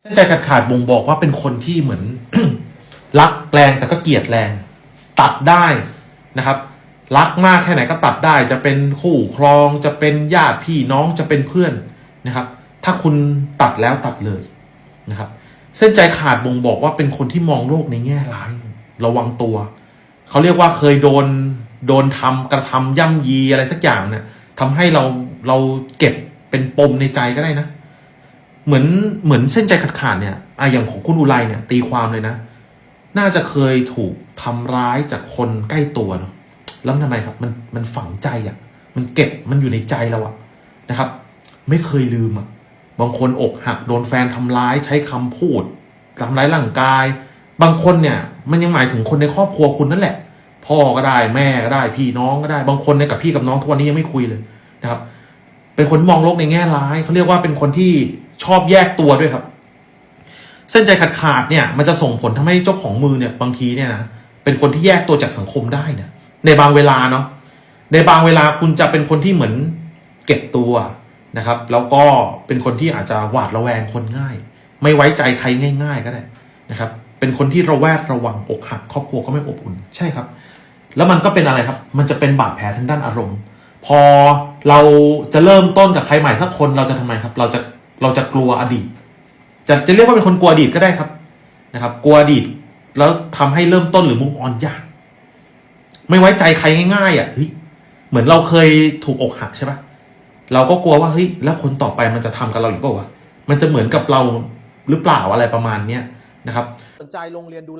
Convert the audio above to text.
เส้นใจขาดขาดบ่งบอกว่าเป็นคนที่เหมือน รักแรงแต่ก็เกลียดแรง ตัดได้นะครับ รักมากแค่ไหนก็ตัดได้ จะเป็นคู่ครองจะเป็นญาติพี่น้องจะเป็นเพื่อนนะครับ ถ้าคุณตัดแล้วตัดเลยนะครับ เส้นใจขาดบ่งบอกว่าเป็นคนที่มองโลกในแง่ร้าย ระวังตัวเขาเรียกว่าเคยโดนโดนทำกระทำย่ำยีอะไรสักอย่างเนี่ยทำให้เราเราเก็บเป็นปมในใจก็ได้นะ เหมือนเหมือนเส้นใจขาดขาดเนี่ยอะอย่างของคุณอุไรเนี่ย ตีความเลยนะ น่าจะเคยถูกทำร้ายจากคนใกล้ตัวเนาะแล้วทำไมครับ มันมันฝังใจอะ่ะ มันเก็บมันอยู่ในใจเราอะนะครับ ไม่เคยลืมอะ่ะบางคนอกหักโดนแฟนทำร้ายใช้คำพูดทำร้ายร่างกาย บางคนเนี่ย มันยังหมายถึงคนในครอบครัวคุณนั่นแหละ พ่อก็ได้แม่ก็ได้ พี่น้องก็ได้ บางคนเนี่ยกับพี่กับน้องทุกวันนี้ยังไม่คุยเลยนะครับ เป็นคนมองโลกในแง่ร้ายเขาเรียกว่าเป็นคนที่ อบแยกตัวด้วยครับ เส้นใจขาดขาดเนี่ย มันจะส่งผลทำให้เจ้าของมือเนี่ยบางทีเนี่ยนะเป็นคนที่แยกตัวจากสังคมได้เนี่ยในบางเวลาเนาะในบางเวลาคุณจะเป็นคนที่เหมือนเก็บตัวนะครับ แล้วก็เป็นคนที่อาจจะหวาดระแวงคนง่าย ไม่ไว้ใจใครง่าย ๆ ก็ได้นะครับ เป็นคนที่ระแวดระวังอกหักครอบครัวก็ไม่อบอุ่นใช่ครับ แล้วมันก็เป็นอะไรครับ มันจะเป็นบาดแผลทางด้านอารมณ์ พอเราจะเริ่มต้นกับใครใหม่สักคนเราจะทำไมครับ เราจะ เราจะกลัวอดีต จะจะเรียกว่าเป็นคนกลัวอดีตก็ได้ครับนะครับ กลัวอดีต แล้วทำให้เริ่มต้นหรือมุกออนยากไม่ไว้ใจใครง่ายๆอะเฮ้ยเหมือนเราเคยถูกอกหักใช่ปะเราก็กลัวว่าเฮ้ยแล้วคนต่อไปมันจะทำกับเราหรือเปล่าวะมันจะเหมือนกับเราหรือเปล่าอะไรประมาณเนี้ยนะครับสนใจโรงเรียนดูแล